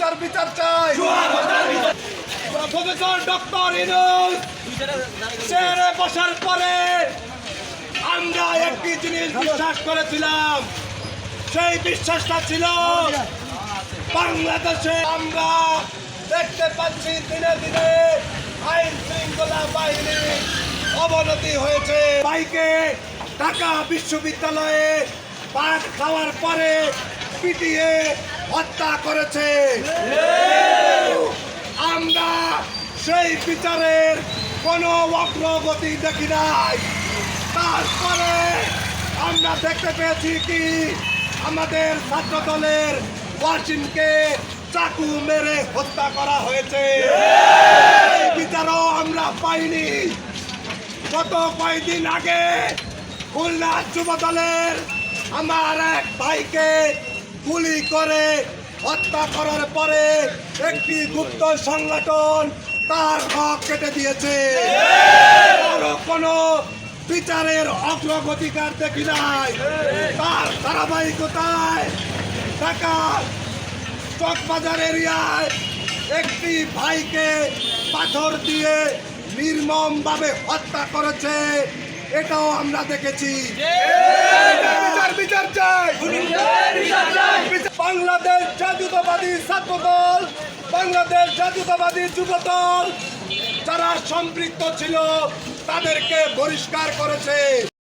বিচার বিচার চাই। প্রফেসর ডক্টর ইনুস চেয়ারে বসার পরে আমরা একটি জিনিস বিশ্বাস করেছিলাম। সেই বিশ্বাসটা ছিল বাংলাদেশে আমরা দেখতে পাচ্ছি দিনে দিনে আইন শৃঙ্খলা বাহিনী অবনতি হয়েছে। বাইকে ঢাকা বিশ্ববিদ্যালয়ে পাঠ খাওয়ার পরে পিটিয়ে হত্যা করেছে। আমরা সেই বিচারের কোনো অগ্রগতি দেখি নাই। তারপরে আমরা দেখতে পেয়েছি কি, আমাদের ছাত্র দলের ওয়াসিমকে চাকু মেরে হত্যা করা হয়েছে। বিচারও আমরা পাইনি। গত কয়েকদিন আগে খুলনা যুব দলের আমার এক ভাইকে গুলি করে হত্যা করার পরে একটি গুপ্ত সংগঠন তার হক কেটে দিয়েছে। কোনো বিচারের অগ্রগতিকার দেখি নাই। তার ধারাবাহিকতায় ঢাকা চকবাজার এরিয়ায় একটি ভাইকে পাথর দিয়ে নির্মমভাবে হত্যা করেছে। এটাও আমরা দেখেছি। বিচার বিচার চাই। বাংলাদেশ জাতীয়তাবাদী ছাত্র দল বাংলাদেশ জাতীয়তাবাদী যুব দল যারা সম্পৃক্ত ছিল তাদেরকে বহিষ্কার করেছে।